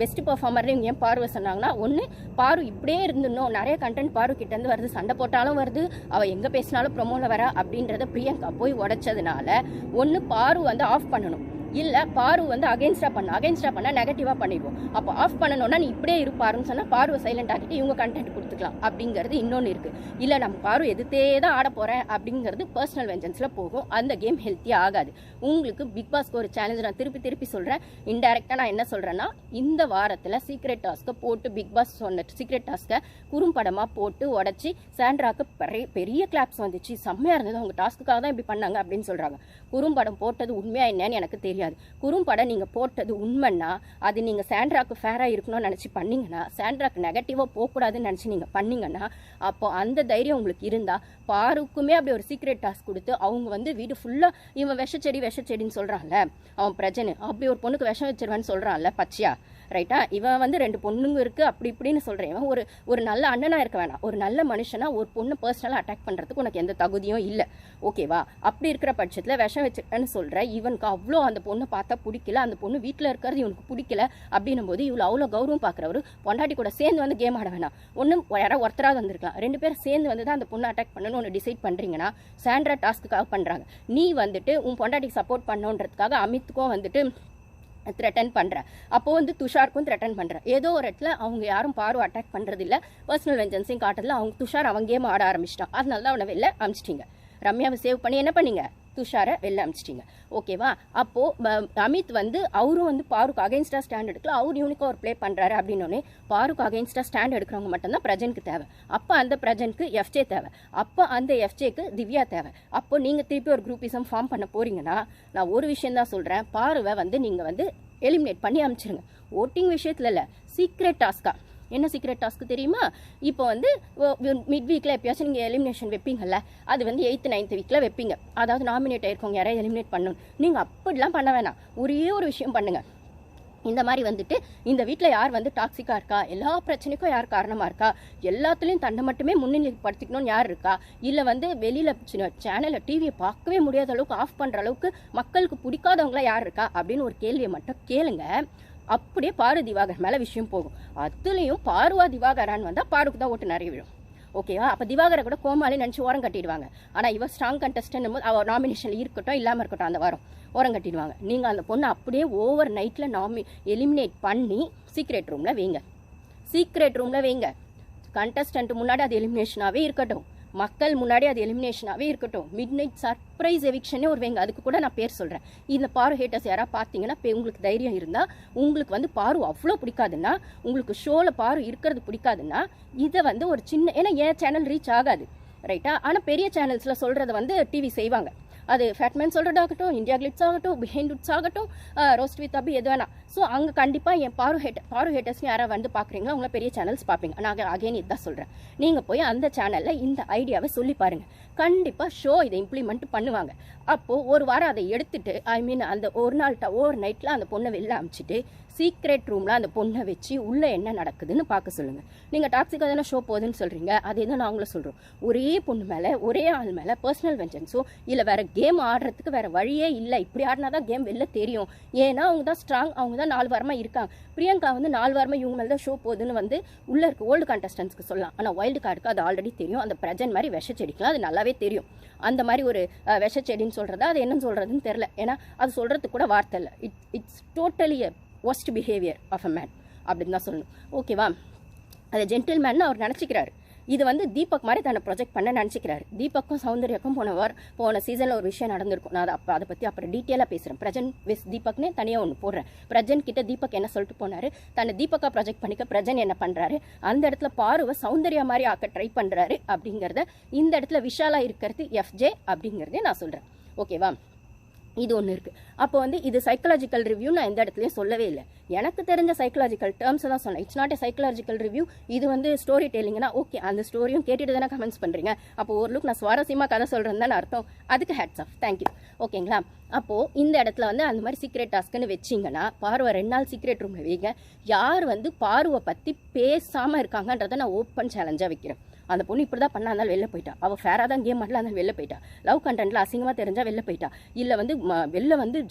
Best performer இவங்க ஏன் பார்வை சொன்னாங்கன்னா ஒன்று பாரு இப்படியே இருந்துடணும். நிறைய கண்டென்ட் பாரு கிட்டேருந்து வருது. சண்டை போட்டாலும் வருது. அவள் எங்கே பேசினாலும் ப்ரொமோவில் வரா அப்படின்றத பிரியங்கா போய் உடைச்சதுனால ஒன்று பாரு வந்து ஆஃப் பண்ணணும். இல்லை பாரு வந்து அகைன்ஸ்டாக பண்ண அகைன்ஸ்டாக பண்ணால் நெகட்டிவாக பண்ணிடுவோம். அப்போ ஆஃப் பண்ணணும்னா நீ இப்படியே இருப்பாருன்னு சொன்னால் பாருவை சைலண்ட் ஆக்கிட்டு இவங்க கண்டென்ட் கொடுத்துக்கலாம். அப்படிங்கிறது இன்னொன்று இருக்குது இல்லை நம்ம பாரு எதிர்த்தே தான் ஆட போகிறேன் அப்படிங்கிறது பர்சனல் வெஞ்சன்ஸில் போகும். அந்த கேம் ஹெல்த்தியாக ஆகாது. உங்களுக்கு பிக் பாஸ்க்கு ஒரு சேலஞ்ச் நான் திருப்பி திருப்பி சொல்கிறேன் இன்டெரக்டாக நான் என்ன சொல்கிறேன்னா இந்த வாரத்தில் சீக்ரெட் டாஸ்க்கை போட்டு பிக் பாஸ் சொன்ன சீக்ரெட் டாஸ்க்கை குறும்படமாக போட்டு உடச்சி சாண்ட்ராக்கு பெரிய பெரிய கிளாப்ஸ் வந்துச்சு. செம்மையாக இருந்தது. அவங்க டாஸ்க்குக்காக தான் இப்படி பண்ணாங்க அப்படின்னு சொல்கிறாங்க குறும்படம் போட்டது உண்மையாக என்னன்னு எனக்கு தெரியாது. குறும்படம் நீங்கள் போட்டது உண்மைன்னா அது நீங்கள் சாண்ட்ராக்கு ஃபேராக இருக்கணும்னு நினச்சி பண்ணீங்கன்னா சாண்ட்ராக்கு நெகட்டிவாக போகக்கூடாதுன்னு நினச்சி நீங்கள் பண்ணீங்கன்னா அப்போ அந்த தைரியம் உங்களுக்கு இருந்தால் பாருக்குமே அப்படி ஒரு சீக்ரெட் டாஸ்க் கொடுத்து அவங்க வந்து வீடு ஃபுல்லாக இவன் விஷச்செடி விஷச்செடின்னு சொல்கிறான்ல அவன் பிரஜனு அப்படி ஒரு பொண்ணுக்கு விஷம் வச்சிருவான்னு சொல்கிறான்ல பச்சையா? ரைட்டா? இவன் வந்து ரெண்டு பொண்ணுங்க இருக்கு அப்படி இப்படின்னு சொல்றேன். இவன் ஒரு ஒரு நல்ல அண்ணனா இருக்க வேணாம். ஒரு நல்ல மனுஷனா ஒரு பொண்ணு பர்சனலாக அட்டாக் பண்றதுக்கு உனக்கு எந்த தகுதியும் இல்லை. ஓகேவா அப்படி இருக்கிற பட்சத்தில் விஷம் வச்சுட்டேன்னு சொல்ற இவனுக்கு அவ்வளோ அந்த பொண்ணை பார்த்தா பிடிக்கல. அந்த பொண்ணு வீட்டில் இருக்கிறது இவனுக்கு பிடிக்கல. அப்படின்னும் போது இவ்வளோ அவ்வளோ கௌரவம் பார்க்குறவரு பொண்டாட்டி கூட சேர்ந்து வந்து கேம் ஆட வேணாம். ஒன்றும் யாராவது ஒருத்தராவது வந்திருக்கலாம். ரெண்டு பேரும் சேர்ந்து வந்து தான் அந்த பொண்ணை அட்டாக் பண்ணணும்னு ஒன்று டிசைட் பண்ணுறீங்கன்னா சாண்ட்ரா டாஸ்க்குக்காக பண்ணுறாங்க நீ வந்துட்டு உன் பொண்டாட்டிக்கு சப்போர்ட் பண்ணணுன்றதுக்காக அமித்துக்கும் வந்துட்டு த்ரெட்டன் பண்ணுறேன் அப்போ வந்து துஷாருக்கும் த்ரெட்டன் பண்ணுறேன் ஏதோ ஒரு இடத்துல அவங்க யாரும் பாரு அட்டாக் பண்ணுறதில்ல பர்சனல் வெஞ்சன்ஸையும் காட்டுறதுல அவங்க துஷார் அவங்க ஆட ஆரம்பிச்சிட்டான். அதனால தான் அவனை வெளில அமிச்சிட்டிங்க. ரம்யாவை சேவ் பண்ணி என்ன பண்ணீங்க? துஷாரை வெளில அமிச்சிட்டிங்க. ஓகேவா? அப்போது அமித் வந்து அவரும் வந்து பாருக் அகைன்ஸ்டாக ஸ்டாண்ட் எடுக்கல. அவர் யூனிக்காக ஒரு ப்ளே பண்ணுறாரு அப்படின்னோடனே பாருக் அகைன்ஸ்டாக ஸ்டாண்ட் எடுக்கிறவங்க மட்டும்தான் பிரஜனுக்கு தேவை. அப்போ அந்த பிரஜனுக்கு எஃப்ஜே தேவை. அப்போ அந்த எஃப்ஜேக்கு திவ்யா தேவை. அப்போ நீங்கள் திருப்பி ஒரு குரூப்பிசம் ஃபார்ம் பண்ண போகிறீங்கன்னா நான் ஒரு விஷயந்தான் சொல்கிறேன் பாருவை வந்து நீங்கள் வந்து எலிமினேட் பண்ணி அமிச்சிருங்க. ஓட்டிங் விஷயத்தில் இல்லை. சீக்ரெட் டாஸ்க்காக என்ன சீக்ரெட் டாஸ்க் தெரியுமா? இப்போ வந்து மிட் வீக்கில் எப்பயாச்சும் நீங்கள் எலிமினேஷன் வைப்பீங்கல்ல அது வந்து எயித்து நைன்த் வீக்கில் வைப்பீங்க. அதாவது நாமினேட் ஆயிருக்கவங்க யாரையும் எலிமினேட் பண்ணணும். நீங்கள் அப்படிலாம் பண்ண வேணாம். ஒரே ஒரு விஷயம் பண்ணுங்கள் இந்த மாதிரி வந்துட்டு இந்த வீட்டில் யார் வந்து டாக்ஸிக்காக இருக்கா? எல்லா பிரச்சனைக்கும் யார் காரணமாக இருக்கா? எல்லாத்துலேயும் தன்னை மட்டுமே முன்னிலைப்படுத்திக்கணும்னு யார் இருக்கா? இல்லை வந்து வெளியில் சேனலில் டிவியை பார்க்கவே முடியாத அளவுக்கு ஆஃப் பண்ணுற அளவுக்கு மக்களுக்கு பிடிக்காதவங்களா யார் இருக்கா? அப்படின்னு ஒரு கேள்வியை மட்டும் கேளுங்க. அப்படியே பாரு திவாகர் மேலே விஷயம் போகும். அதுலேயும் பாருவா திவாகரான்னு வந்தால் பாருக்கு தான் ஓட்டு நிறைய விழும். ஓகேவா அப்போ திவாகரை கூட கோமாளி நினச்சி ஓரம் கட்டிடுவாங்க. ஆனால் இவர் ஸ்ட்ராங் கண்டஸ்டன் போது அவள் நாமினேஷனில் இருக்கட்டும் இல்லாமல் இருக்கட்டும் அந்த வாரம் ஓரம் கட்டிடுவாங்க. நீங்கள் அந்த பொண்ணை அப்படியே ஓவர் நைட்டில் நாமி எலிமினேட் பண்ணி சீக்ரெட் ரூமில் வைங்க. சீக்ரெட் ரூமில் வைங்க. கண்டஸ்டன்ட் முன்னாடி அது எலிமினேஷனாகவே இருக்கட்டும். மக்கள் முன்னாடி அது எலிமினேஷனாகவே இருக்கட்டும். மிட் நைட் சர்ப்ரைஸ் எவிக்ஷனே ஒரு வைங்க அதுக்கு கூட நான் பேர் சொல்கிறேன் இந்த பாரு ஹேட்டர்ஸ் யாராவது பார்த்தீங்கன்னா இப்போ உங்களுக்கு தைரியம் இருந்தால் உங்களுக்கு வந்து பாரு அவ்வளோ பிடிக்காதுன்னா உங்களுக்கு ஷோவில் பாரு இருக்கிறது பிடிக்காதுன்னா இதை வந்து ஒரு சின்ன ஏன்னா என் சேனல் ரீச் ஆகாது ரைட்டா ஆனால் பெரிய சேனல்ஸில் சொல்கிறத வந்து டிவி செய்வாங்க. அது ஃபேட்மேன் சொல்கிறதாகட்டும் இந்தியா கிளிட்ஸ் ஆகட்டும் பிஹைண்ட் உட்ஸ் ஆகட்டும் ரோஸ்ட் வித் அபி எது வேணாம். ஸோ அங்கே கண்டிப்பாக என் பாரு ஹேட் பாரு ஹேட்டர்ஸ்னு யாராவது வந்து பார்க்குறீங்களோ அவங்கள பெரிய சேனல்ஸ் பார்ப்பீங்க. நான் அகைன் இதுதான் சொல்கிறேன் நீங்கள் போய் அந்த சேனலில் இந்த ஐடியாவை சொல்லி பாருங்கள் கண்டிப்பாக ஷோ இதை இம்ப்ளிமெண்ட் பண்ணுவாங்க. அப்போது ஒரு வாரம் அதை எடுத்துட்டு ஐ மீன் அந்த ஒரு நாள் ஓவர் நைட்டில் அந்த பொண்ணை வெளில அமிச்சிட்டு சீக்ரெட் ரூமில் அந்த பொண்ணை வச்சு உள்ளே என்ன நடக்குதுன்னு பார்க்க சொல்லுங்கள் நீங்கள் டாக்ஸிக்காக தானே ஷோ போகுதுன்னு சொல்கிறீங்க அதே தான் நாங்களும் சொல்கிறோம் ஒரே பொண்ணு மேலே ஒரே ஆள் மேலே பர்சனல் வெஞ்சன்ஸோ இல்லை வேறு கேம் ஆடுறதுக்கு வேறு வழியே இல்லை. இப்படி ஆடினா தான் கேம் வெளில தெரியும். ஏன்னா அவங்க தான் ஸ்ட்ராங் அவங்க தான் நாலு வாரமாக இருக்காங்க. பிரியங்கா வந்து நாலு வாரமாக இவங்க மேலே தான் ஷோ போகுதுன்னு வந்து உள்ளே இருக்க ஓல்டு கண்டஸ்டன்ஸ்க்கு சொல்லலாம். ஆனால் வைல்டு கார்டுக்கு அது ஆல்ரெடி தெரியும். அந்த பிரஜன் மாதிரி விஷ செடிக்கலாம் அது நல்லாவே தெரியும். அந்த மாதிரி ஒரு விஷ செடின்னு சொல்கிறதா அது என்னன்னு சொல்கிறதுன்னு தெரில ஏன்னா அது சொல்கிறதுக்கு கூட வார்த்தை இல்லை. It it's totally worst behaviour of a man அப்படின்னு தான் சொல்லணும். ஓகேவா அதை ஜென்டில்மேன் அவர் நினச்சிக்கிறாரு. இது வந்து தீபக் மாதிரி தன்னை ப்ரொஜெக்ட் பண்ண நினச்சிக்கிறாரு. தீபக்கும் சௌந்தர்யக்கும் போன வார் போன சீசனில் ஒரு விஷயம் நடந்திருக்கும். நான் அதை அப்போ அதை பற்றி அப்புறம் டீட்டெயிலாக பேசுகிறேன் பிரஜன் விஸ் தீபக்னே தனியாக ஒன்று போடுறேன். பிரஜன் கிட்ட தீபக் என்ன சொல்லிட்டு போனார்? தன்னை தீபக்கா ப்ரொஜெக்ட் பண்ணிக்க பிரஜன் என்ன பண்ணுறாரு அந்த இடத்துல பாருவை சௌந்தர்யா மாதிரி ஆக்க ட்ரை பண்ணுறாரு அப்படிங்கிறத இந்த இடத்துல விஷாலாக இருக்கிறது எஃப்ஜே அப்படிங்கிறதே நான் சொல்கிறேன் ஓகேவா இது ஒன்று இருக்குது அப்போ வந்து இது சைக்கலாஜிக்கல் ரிவ்யூ நான் எந்த இடத்துலையும் சொல்லவே இல்லை. எனக்கு தெரிஞ்ச சைக்கலாஜிக்கல் டேர்ம்ஸ் தான் சொன்னேன் it's not a psychological review இது வந்து ஸ்டோரி டெல்லிங்னா ஓகே அந்த ஸ்டோரியும் கேட்டுட்டு தானே கமெண்ட்ஸ் பண்ணுறீங்க அப்போ ஒரு லுக் நான் சுவாரஸ்யமாக கதை சொல்கிறேன் தானே அர்த்தம். அதுக்கு ஹேட்ஸ் ஆஃப் தேங்க்யூ ஓகேங்களா அப்போது இந்த இடத்துல வந்து அந்த மாதிரி சீக்ரெட் டாஸ்க்குன்னு வச்சிங்கன்னா பார்வை ரெண்டு நாள் சீக்ரெட் ரூமில் வைங்க. யார் வந்து பார்வை பற்றி பேசாமல் இருக்காங்கன்றதை நான் ஓப்பன் சேலஞ்சாக வைக்கிறேன். அந்த பொண்ணு இப்படி தான் பண்ணா இருந்தாலும் வெளில போயிட்டா. அவள் ஃபேராக தான் கேம் ஆடலாம் இருந்தாலும் வெளில போயிட்டா. லவ் கண்டென்ட்டில் அசிங்கமாக தெரிஞ்சால் வெளில போயிட்டா. இல்லை வந்து வெளில வந்து